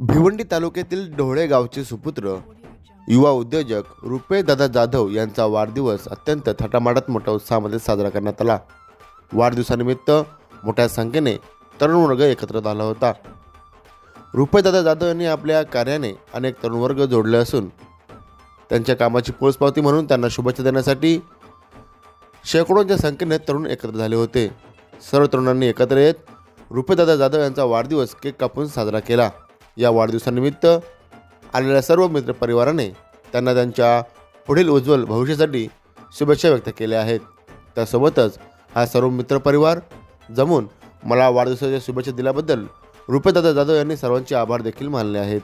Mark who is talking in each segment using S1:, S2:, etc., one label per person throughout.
S1: भिवंडी तालुक्यातील ढोळे गावचे सुपुत्र युवा उद्योजक रुपे दादा जाधव यांचा वाढदिवस अत्यंत थाटामाटात मोठ्या उत्साहामध्ये साजरा करण्यात आला. वाढदिवसानिमित्त मोठ्या संख्येने तरुण वर्ग एकत्र झाला होता. रुपेदादा जाधव यांनी आपल्या कार्याने अनेक तरुण वर्ग जोडले असून त्यांच्या कामाची पोचपावती म्हणून त्यांना शुभेच्छा देण्यासाठी शेकडोंच्या संख्येने तरुण एकत्र झाले होते. सर्व तरुणांनी एकत्र येत रुपेदादा जाधव यांचा वाढदिवस केक कापून साजरा केला. या वाढदिवसानिमित्त आलेल्या सर्व मित्रपरिवाराने त्यांना त्यांच्या पुढील उज्ज्वल भविष्यासाठी शुभेच्छा व्यक्त केल्या आहेत. त्यासोबतच हा सर्व मित्रपरिवार जमून मला वाढदिवसाच्या शुभेच्छा दिल्याबद्दल रुपेदादा जाधव यांनी सर्वांचे आभार देखील मानले आहेत.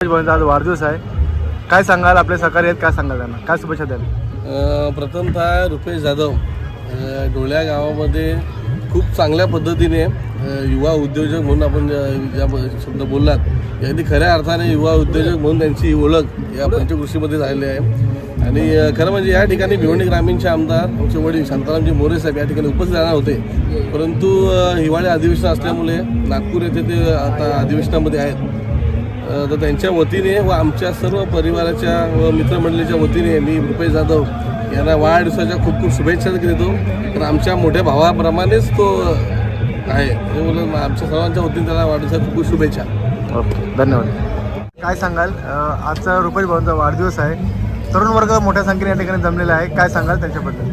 S2: आज वाढदिवस आहे. काय सांगाल? आपले सहकारी आहेत. काय सांगाल त्यांना? काय शुभेच्छा द्याल?
S3: प्रथमतः रुपेश जाधव डोळ्या गावामध्ये खूप चांगल्या पद्धतीने युवा उद्योजक म्हणून आपण ज्या- ज्या शब्द बोललात अगदी खऱ्या अर्थाने युवा उद्योजक म्हणून त्यांची ओळख या पंचकृषीमध्ये झालेली आहे. आणि खरं म्हणजे या ठिकाणी भिवंडी ग्रामीणचे आमदार आमचे वडील शांतारामजी मोरे साहेब या ठिकाणी उपस्थित राहणार होते. परंतु हिवाळी अधिवेशन असल्यामुळे नागपूर येथे ते आता अधिवेशनामध्ये आहेत. तर त्यांच्या वतीने व आमच्या सर्व परिवाराच्या व मित्रमंडळीच्या वतीने मी रुपेश जाधव यांना वाढदिवसाच्या खूप खूप शुभेच्छा देतो. तर आमच्या मोठ्या भावाप्रमाणेच तो आहे. बोलून आमच्या सर्वांच्या वतीने त्याला वाढदिवसाच्या खूप खूप शुभेच्छा.
S2: ओके धन्यवाद. काय सांगाल? अं, आजचा रुपेश भाऊंचा वाढदिवस आहे. तरुण वर्ग मोठ्या संख्येने या ठिकाणी जमलेला आहे. काय सांगाल त्यांच्याबद्दल?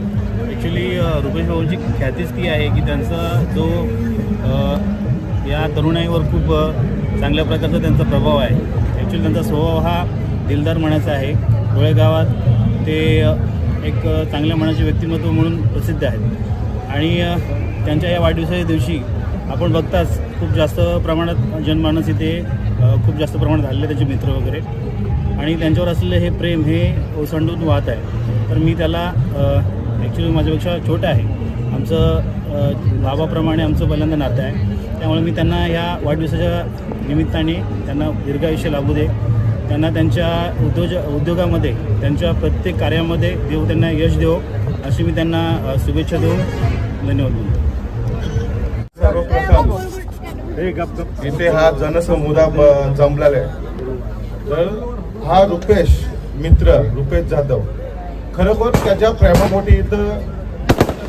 S4: ॲक्च्युली रुपेश भाऊंची ख्यातीच ती आहे की त्यांचा जो अ, या तरुणाईवर खूप अ, चांगल्या प्रकारचा त्यांचा प्रभाव आहे. ॲक्च्युली त्यांचा स्वभाव हा दिलदार मनाचा आहे. डोळे गावात ते अ, एक अ, चांगल्या मनाचे व्यक्तिमत्व म्हणून प्रसिद्ध आहेत. आणि अ, त्यांच्या या वाढदिवसाच्या दिवशी आपण बघताच खूप जास्त प्रमाणात जनमानस इथे खूप जास्त प्रमाणात आलेले त्यांचे मित्र वगैरे. आणि त्यांच्यावर असलेलं हे प्रेम हे ओसंडून वाहत आहे. तर मी त्याला ॲक्च्युली माझ्यापेक्षा छोटं आहे. आमचं भावाप्रमाणे आमचं पहिल्यांदा नातं आहे. त्यामुळे मी त्यांना या वाढदिवसाच्या निमित्ताने त्यांना दीर्घायुष्य लाभू दे. त्यांना त्यांच्या उद्योज उद्योगामध्ये त्यांच्या प्रत्येक कार्यामध्ये देव त्यांना यश देव अशी मी त्यांना शुभेच्छा देऊन धन्यवाद देतो
S5: इथे हा जनसमुदाय जमलेला आहे. तर हा रुपेश मित्र रुपेश जाधव खरोखर त्याच्या प्रेमापोटी इथं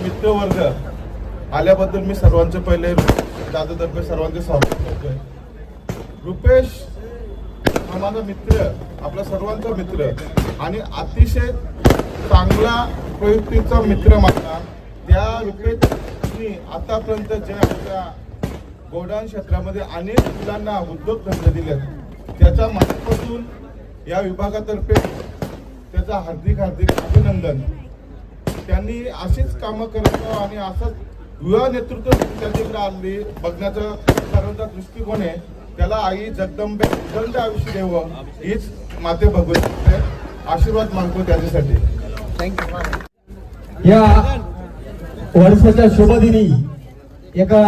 S5: मित्रवर्ग आल्याबद्दल मी सर्वांचे पहिले जाधवतर्फे सर्वांचे स्वागत करतोय. रुपेश हा माझा मित्र आपला सर्वांचा मित्र आणि अतिशय चांगला प्रयुक्तीचा मित्र माझा. त्या रुपेशनी आतापर्यंत जे आपल्या गोडाऊन क्षेत्रामध्ये अनेक मुलांना उद्योगधंदे दिलेत त्याच्या मनापासून या विभागातर्फे त्याचा हार्दिक हार्दिक अभिनंदन. त्यांनी अशीच कामं करत राहावं आणि असंच युवा नेतृत्व त्यांच्याकडे आणली. बघण्याचा सर्वांचा दृष्टिकोन आहे. त्याला आई जगदंबे उदंड आयुष्य द्यावं हीच माते भगवती आशीर्वाद मागतो त्याच्यासाठी.
S6: या वर्षाच्या शुभदिनी एका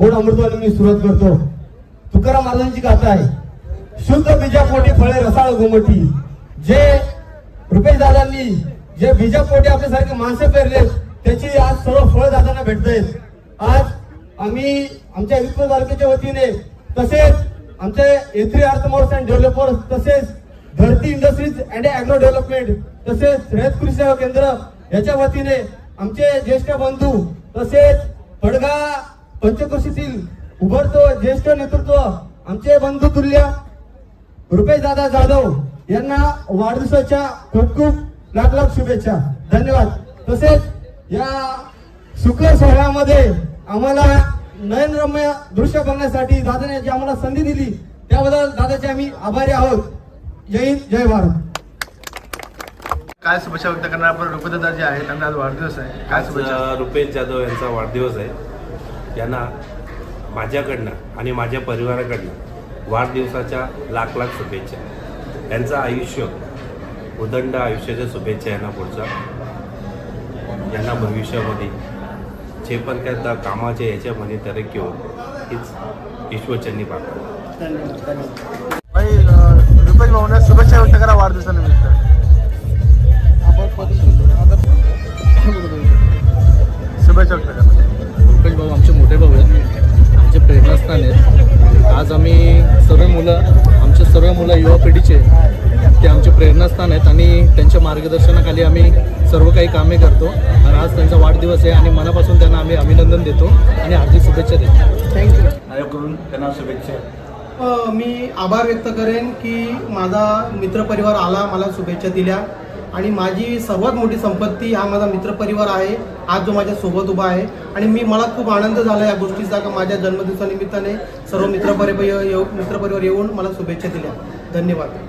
S6: गोड अमृतवाने मी सुरुवात करतो. तुकाराम महाराजांची गाथा आहे. शुद्ध बीजापोटी फळे रसाळ गोमटी. जे रुपेश दादांनी जे बीजापोटी आपल्यासारखे माणसं पेरले त्याची आज सर्व फळ दादांना भेटत आज आम्ही आमच्या विश्व तालुक्याच्या वतीने तसेच आमचे एथ्री अर्थमोर्स अँड डेव्हलपर्स तसेच धरती इंडस्ट्रीज अँड अॅग्रो डेव्हलपमेंट तसेच रयत कृषी सेवा केंद्र याच्या वतीने आमचे ज्येष्ठ बंधू तसेच पडगा पंचकृषीतील उभरतो ज्येष्ठ नेतृत्व आमचे बंधू तुल्य रुपेश दादा जाधव यांना वाढदिवसाच्या खूप खूप लाख लाख शुभेच्छा. धन्यवाद. तसेच या शुक्र सोहळ्यामध्ये आम्हाला नयनरम्य दृश्य बघण्यासाठी दादाने जी आम्हाला संधी दिली त्याबद्दल दादाचे आम्ही आभारी आहोत. जय हिंद जय भारत.
S2: काय शुभेच्छा व्यक्त करणार आपण? रुपेदादा जे आहे त्यांना आज वाढदिवस आहे. काय शुभेच्छा?
S7: रुपेश जाधव यांचा वाढदिवस आहे. यांना माझ्याकडनं आणि माझ्या परिवाराकडनं वाढदिवसाच्या लाख लाख शुभेच्छा. यांचं आयुष्य उदंड आयुष्याच्या शुभेच्छा यांना पुढचा. यांना भविष्यामध्ये जे पण काय त्या कामाच्या याच्यामध्ये तरक्की हो हीच ईश्वरचंदी पाहतो.
S2: भाई अं, रुपेश भाऊने शुभेच्छा व्यक्त करा वाढदिवसानिमित्त.
S8: सर्व मुलं युवा पिढीचे ते आमचे प्रेरणास्थान आहेत आणि त्यांच्या मार्गदर्शनाखाली आम्ही सर्व काही कामे करतो. आणि आज त्यांचा वाढदिवस आहे आणि मनापासून त्यांना आम्ही अभिनंदन देतो आणि हार्दिक शुभेच्छा देतो.
S9: थँक्यू
S4: माझ्याकडून त्यांना शुभेच्छा.
S9: मी आभार व्यक्त करेन की माझा मित्रपरिवार आला मला शुभेच्छा दिल्या. आणि माझी सर्वात मोठी संपत्ती हा माझा मित्रपरिवार आहे. आज जो माझ्या सोबत उभा आहे. आणि मी मला खूप आनंद झाला या गोष्टीचा का माझ्या जन्मदिवसानिमित्ताने सर्व मित्रपरिवार येऊ मित्रपरिवार येऊन मला शुभेच्छा दिल्या. धन्यवाद.